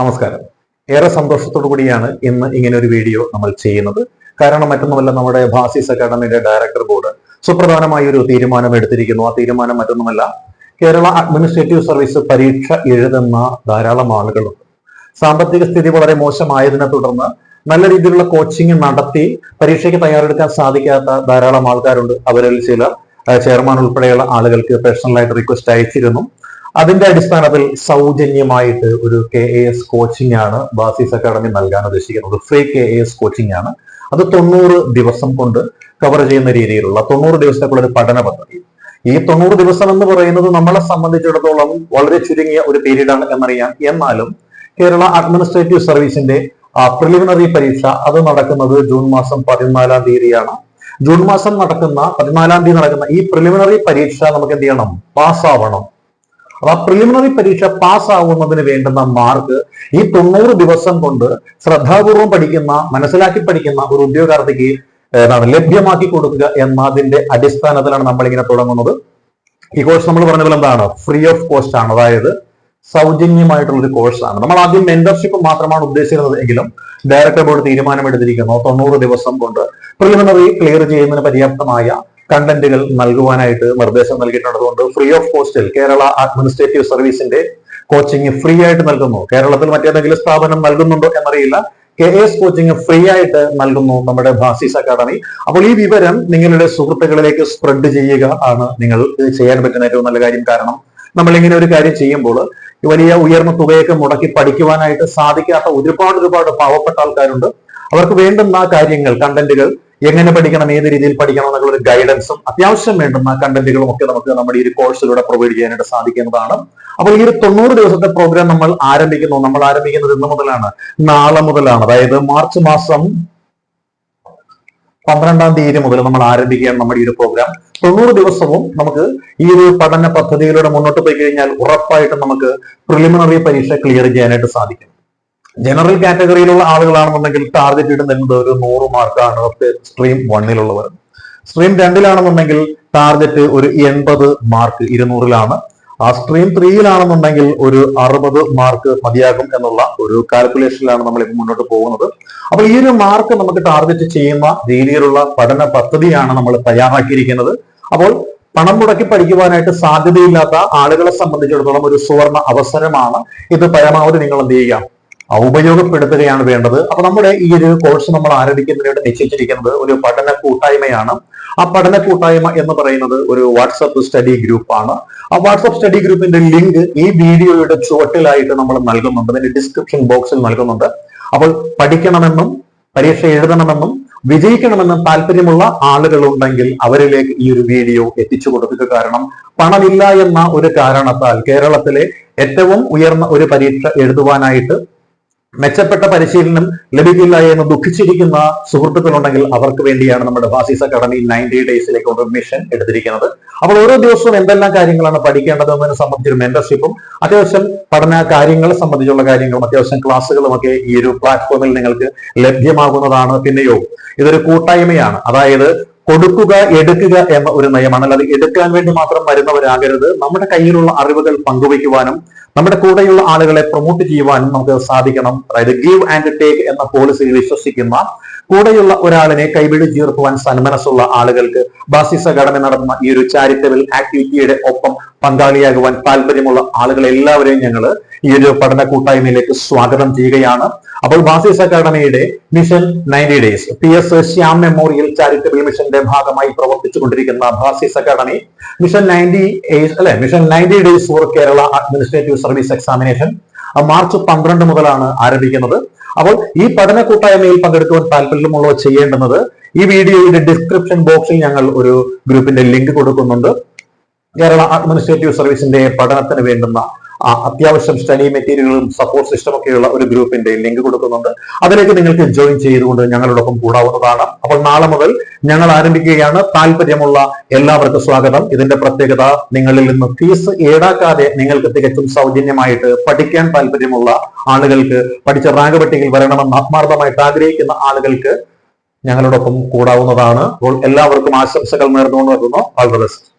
നമസ്കാരം. ഏറെ സന്തോഷത്തോടു കൂടിയാണ് ഇന്ന് ഇങ്ങനെ ഒരു വീഡിയോ നമ്മൾ ചെയ്യുന്നത്. കാരണം മറ്റൊന്നുമല്ല നമ്മുടെ ഭാസിസ് അക്കാദമിയുടെ ഡയറക്ടർ ബോർഡ് സുപ്രധാനമായ ഒരു തീരുമാനം എടുത്തിരിക്കുന്നു. ആ തീരുമാനം മറ്റൊന്നുമല്ല കേരള അഡ്മിനിസ്ട്രേറ്റീവ് സർവീസ് പരീക്ഷ എഴുതുന്ന ധാരാളം ആളുകളുണ്ട്. സാമ്പത്തിക സ്ഥിതി വളരെ മോശമായതിനെ തുടർന്ന് നല്ല രീതിയിലുള്ള കോച്ചിങ് നടത്തി പരീക്ഷയ്ക്ക് തയ്യാറെടുക്കാൻ സാധിക്കാത്ത ധാരാളം ആൾക്കാരുണ്ട്. അവരിൽ ചില ചെയർമാൻ ഉൾപ്പെടെയുള്ള ആളുകൾക്ക് പേഴ്സണലായിട്ട് റിക്വസ്റ്റ് അയച്ചിരുന്നു. അതിന്റെ അടിസ്ഥാനത്തിൽ സൗജന്യമായിട്ട് ഒരു കെ എ എസ് കോച്ചിങ് ആണ് ബാസിസ് അക്കാഡമി നൽകാൻ ഉദ്ദേശിക്കുന്നത്. Free K A S coaching ആണ്. അത് തൊണ്ണൂറ് ദിവസം കൊണ്ട് കവർ ചെയ്യുന്ന രീതിയിലുള്ള തൊണ്ണൂറ് ദിവസത്തേക്കുള്ള ഒരു പഠന പദ്ധതി. ഈ തൊണ്ണൂറ് ദിവസം എന്ന് പറയുന്നത് നമ്മളെ സംബന്ധിച്ചിടത്തോളം വളരെ ചുരുങ്ങിയ ഒരു പീരീഡ് ആണ് എന്നറിയാം. എന്നാലും കേരള അഡ്മിനിസ്ട്രേറ്റീവ് സർവീസിന്റെ പ്രിലിമിനറി പരീക്ഷ അത് നടക്കുന്നത് ജൂൺ മാസം പതിനാലാം തീയതിയാണ്. ജൂൺ മാസം നടക്കുന്ന പതിനാലാം തീയതി നടക്കുന്ന ഈ പ്രിലിമിനറി പരീക്ഷ നമുക്ക് എന്ത് ചെയ്യണം? പാസ്സാവണം. അപ്പൊ ആ പ്രിലിമിനറി പരീക്ഷ പാസ്സാവുന്നതിന് വേണ്ടുന്ന മാർക്ക് ഈ തൊണ്ണൂറ് ദിവസം കൊണ്ട് ശ്രദ്ധാപൂർവം പഠിക്കുന്ന മനസ്സിലാക്കി പഠിക്കുന്ന ഒരു ഉദ്യോഗാർത്ഥിക്ക് എന്താണ് ലഭ്യമാക്കി കൊടുക്കുക എന്നതിന്റെ അടിസ്ഥാനത്തിലാണ് നമ്മൾ ഇങ്ങനെ തുടങ്ങുന്നത്. ഈ കോഴ്സ് നമ്മൾ പറഞ്ഞ പോലെ എന്താണ്? ഫ്രീ ഓഫ് കോസ്റ്റ് ആണ്. അതായത് സൗജന്യമായിട്ടുള്ള ഒരു കോഴ്സാണ് നമ്മൾ ആദ്യം മെന്റർഷിപ്പ് മാത്രമാണ് ഉദ്ദേശിക്കുന്നത് എങ്കിലും ഡയറക്ടർ ബോർഡ് തീരുമാനമെടുത്തിരിക്കുന്നു. തൊണ്ണൂറ് ദിവസം കൊണ്ട് പ്രിലിമിനറി ക്ലിയർ ചെയ്യുന്നതിന് പര്യാപ്തമായ കണ്ടന്റുകൾ നൽകുവാനായിട്ട് നിർദ്ദേശം നൽകിയിട്ടുണ്ട് അതുകൊണ്ട് ഫ്രീ ഓഫ് കോസ്റ്റിൽ കേരള അഡ്മിനിസ്ട്രേറ്റീവ് സർവീസിന്റെ കോച്ചിങ് ഫ്രീ ആയിട്ട് നൽകുന്നു. കേരളത്തിൽ മറ്റേതെങ്കിലും സ്ഥാപനം നൽകുന്നുണ്ടോ എന്നറിയില്ല. കെ എസ് കോച്ചിങ് ഫ്രീ ആയിട്ട് നൽകുന്നു നമ്മുടെ ഭാസീസ് അക്കാദമി അപ്പോൾ ഈ വിവരം നിങ്ങളുടെ സുഹൃത്തുക്കളിലേക്ക് സ്പ്രെഡ് ചെയ്യുക ആണ് നിങ്ങൾ ചെയ്യാൻ പറ്റുന്ന ഏറ്റവും നല്ല കാര്യം. കാരണം നമ്മൾ ഇങ്ങനെ ഒരു കാര്യം ചെയ്യുമ്പോൾ വലിയ ഉയർന്ന തുകയൊക്കെ മുടക്കി പഠിക്കുവാനായിട്ട് സാധിക്കാത്ത ഒരുപാട് ഒരുപാട് പാവപ്പെട്ട ആൾക്കാരുണ്ട്. അവർക്ക് വേണ്ടുന്ന കാര്യങ്ങൾ കണ്ടന്റുകൾ എങ്ങനെ പഠിക്കണം ഏത് രീതിയിൽ പഠിക്കണം എന്നുള്ള ഒരു ഗൈഡൻസും അത്യാവശ്യം വേണ്ടുന്ന കണ്ടന്റുകളും ഒക്കെ നമുക്ക് നമ്മുടെ ഈ ഒരു കോഴ്സിലൂടെ പ്രൊവൈഡ് ചെയ്യാനായിട്ട് സാധിക്കുന്നതാണ്. അപ്പോൾ ഈ ഒരു തൊണ്ണൂറ് ദിവസത്തെ പ്രോഗ്രാം നമ്മൾ ആരംഭിക്കുന്നു. നമ്മൾ ആരംഭിക്കുന്നത് ഇന്ന് മുതലാണ്. നാളെ മുതലാണ്. അതായത് മാർച്ച് മാസം പന്ത്രണ്ടാം തീയതി മുതൽ നമ്മൾ ആരംഭിക്കുകയാണ് നമ്മുടെ ഈ ഒരു പ്രോഗ്രാം തൊണ്ണൂറ് ദിവസവും നമുക്ക് ഈ ഒരു പഠന പദ്ധതിയിലൂടെ മുന്നോട്ട് പോയി കഴിഞ്ഞാൽ ഉറപ്പായിട്ടും നമുക്ക് പ്രിലിമിനറി പരീക്ഷ ക്ലിയർ ചെയ്യാനായിട്ട് സാധിക്കും. ജനറൽ കാറ്റഗറിയിലുള്ള ആളുകളാണെന്നുണ്ടെങ്കിൽ ടാർഗറ്റ് ഇടുന്നത് ഒരു നൂറ് മാർക്കാണ് സ്ട്രീം വണ്ണിലുള്ളവർ സ്ട്രീം രണ്ടിലാണെന്നുണ്ടെങ്കിൽ ടാർഗറ്റ് ഒരു എൺപത് മാർക്ക് ഇരുന്നൂറിലാണ്. ആ സ്ട്രീം ത്രീയിലാണെന്നുണ്ടെങ്കിൽ ഒരു അറുപത് മാർക്ക് മതിയാകും എന്നുള്ള ഒരു കാൽക്കുലേഷനിലാണ് നമ്മൾ ഇപ്പം മുന്നോട്ട് പോകുന്നത്. അപ്പോൾ ഈ ഒരു മാർക്ക് നമുക്ക് ടാർഗറ്റ് ചെയ്യുന്ന രീതിയിലുള്ള പഠന പദ്ധതിയാണ് നമ്മൾ തയ്യാറാക്കിയിരിക്കുന്നത്. അപ്പോൾ പണം മുടക്കി പഠിക്കുവാനായിട്ട് സാധ്യതയില്ലാത്ത ആളുകളെ സംബന്ധിച്ചിടത്തോളം ഒരു സുവർണ അവസരമാണ്. ഇത് പരമാവധി നിങ്ങൾ എന്ത് ചെയ്യുക? ഉപയോഗപ്പെടുത്തുകയാണ് വേണ്ടത്. അപ്പൊ നമ്മുടെ ഈ ഒരു കോഴ്സ് നമ്മൾ ആരംഭിക്കുന്നതിനായിട്ട് നിശ്ചയിച്ചിരിക്കുന്നത് ഒരു പഠന കൂട്ടായ്മയാണ് ആ പഠന കൂട്ടായ്മ എന്ന് പറയുന്നത് ഒരു വാട്സപ്പ് സ്റ്റഡി ഗ്രൂപ്പാണ് ആ വാട്സപ്പ് സ്റ്റഡി ഗ്രൂപ്പിന്റെ ലിങ്ക് ഈ വീഡിയോയുടെ ചുവട്ടിലായിട്ട് നമ്മൾ നൽകുന്നുണ്ട്. അതിന്റെ ഡിസ്ക്രിപ്ഷൻ ബോക്സിൽ നൽകുന്നുണ്ട്. അപ്പോൾ പഠിക്കണമെന്നും പരീക്ഷ എഴുതണമെന്നും വിജയിക്കണമെന്നും താല്പര്യമുള്ള ആളുകളുണ്ടെങ്കിൽ അവരിലേക്ക് ഈ ഒരു വീഡിയോ എത്തിച്ചു കൊടുക്കുക. കാരണം പണമില്ല എന്ന ഒരു കാരണത്താൽ കേരളത്തിലെ ഏറ്റവും ഉയർന്ന ഒരു പരീക്ഷ എഴുതുവാനായിട്ട് മെച്ചപ്പെട്ട പരിശീലനം ലഭിക്കില്ല എന്ന് ദുഃഖിച്ചിരിക്കുന്ന സുഹൃത്തുക്കളുണ്ടെങ്കിൽ അവർക്ക് വേണ്ടിയാണ് നമ്മുടെ ബാസിസ് അക്കാഡമി നയന്റി ഡേയ്സിലേക്ക് ഒരു മിഷൻ എടുത്തിരിക്കുന്നത്. അപ്പോൾ ഓരോ ദിവസവും എന്തെല്ലാം കാര്യങ്ങളാണ് പഠിക്കേണ്ടത് എന്നതിനെ സംബന്ധിച്ചൊരു മെന്റർഷിപ്പും അത്യാവശ്യം പഠന കാര്യങ്ങളെ സംബന്ധിച്ചുള്ള കാര്യങ്ങളും അത്യാവശ്യം ക്ലാസ്സുകളും ഒക്കെ ഈ ഒരു പ്ലാറ്റ്ഫോമിൽ നിങ്ങൾക്ക് ലഭ്യമാകുന്നതാണ് പിന്നെയോ ഇതൊരു കൂട്ടായ്മയാണ്. അതായത് കൊടുക്കുക എടുക്കുക എന്ന ഒരു നയമാണ് അല്ലാതെ എടുക്കാൻ വേണ്ടി മാത്രം വരുന്നവരാകരുത്. നമ്മുടെ കയ്യിലുള്ള അറിവുകൾ പങ്കുവയ്ക്കുവാനും നമ്മുടെ കൂടെയുള്ള ആളുകളെ പ്രൊമോട്ട് ചെയ്യുവാനും നമുക്ക് സാധിക്കണം. അതായത് ഗീവ് ആൻഡ് ടേക്ക് എന്ന പോളിസിയിൽ വിശ്വസിക്കുന്ന കൂടെയുള്ള ഒരാളിനെ കൈപിടിച്ചുയർത്തുവാൻ സന്മനസ്സുള്ള ആളുകൾക്ക് ബാസിസ് അക്കാഡമി നടത്തുന്ന ഈ ഒരു ചാരിറ്റബിൾ ആക്ടിവിറ്റിയുടെ ഒപ്പം പങ്കാളിയാകുവാൻ താല്പര്യമുള്ള ആളുകളെ എല്ലാവരെയും ഞങ്ങൾ ഈ ഒരു പഠന കൂട്ടായ്മയിലേക്ക് സ്വാഗതം ചെയ്യുകയാണ്. അപ്പോൾ Basis അക്കാഡമിയുടെ mission ninety days P S Shyam memorial charitable മിഷന്റെ ഭാഗമായി പ്രവർത്തിച്ചുകൊണ്ടിരിക്കുന്ന ബാസിസ് അക്കാഡമി മിഷൻ നയന്റി അല്ലെ mission ninety days for Kerala administrative service examination March പന്ത്രണ്ട് മുതലാണ് ആരംഭിക്കുന്നത്. അപ്പോൾ ഈ പഠന കൂട്ടായ്മയിൽ പങ്കെടുക്കുവാൻ താല്പര്യമുള്ളവർ ചെയ്യേണ്ടുന്നത് ഈ വീഡിയോയുടെ ഡിസ്ക്രിപ്ഷൻ ബോക്സിൽ ഞങ്ങൾ ഒരു ഗ്രൂപ്പിന്റെ ലിങ്ക് കൊടുക്കുന്നുണ്ട്. കേരള അഡ്മിനിസ്ട്രേറ്റീവ് സർവീസിന്റെ പഠനത്തിന് വേണ്ടുന്ന അത്യാവശ്യം സ്റ്റഡി മെറ്റീരിയലുകളും സപ്പോർട്ട് സിസ്റ്റം ഒക്കെയുള്ള ഒരു ഗ്രൂപ്പിന്റെ ലിങ്ക് കൊടുക്കുന്നുണ്ട്. അതിലേക്ക് നിങ്ങൾക്ക് ജോയിൻ ചെയ്തുകൊണ്ട് ഞങ്ങളോടൊപ്പം കൂടാവുന്നതാണ്. അപ്പോൾ നാളെ മുതൽ ഞങ്ങൾ ആരംഭിക്കുകയാണ്. താല്പര്യമുള്ള എല്ലാവർക്കും സ്വാഗതം. ഇതിന്റെ പ്രത്യേകത നിങ്ങളിൽ നിന്ന് ഫീസ് ഈടാക്കാതെ നിങ്ങൾക്ക് തികച്ചും സൗജന്യമായിട്ട് പഠിക്കാൻ താല്പര്യമുള്ള ആളുകൾക്ക് പഠിച്ച റാങ്ക് പട്ടികയിൽ വരണമെന്ന് ആത്മാർത്ഥമായിട്ട് ആഗ്രഹിക്കുന്ന ആളുകൾക്ക് ഞങ്ങളോടൊപ്പം കൂടാവുന്നതാണ്. അപ്പോൾ എല്ലാവർക്കും ആശംസകൾ നേർന്നുകൊണ്ട് വരുന്നു. All the best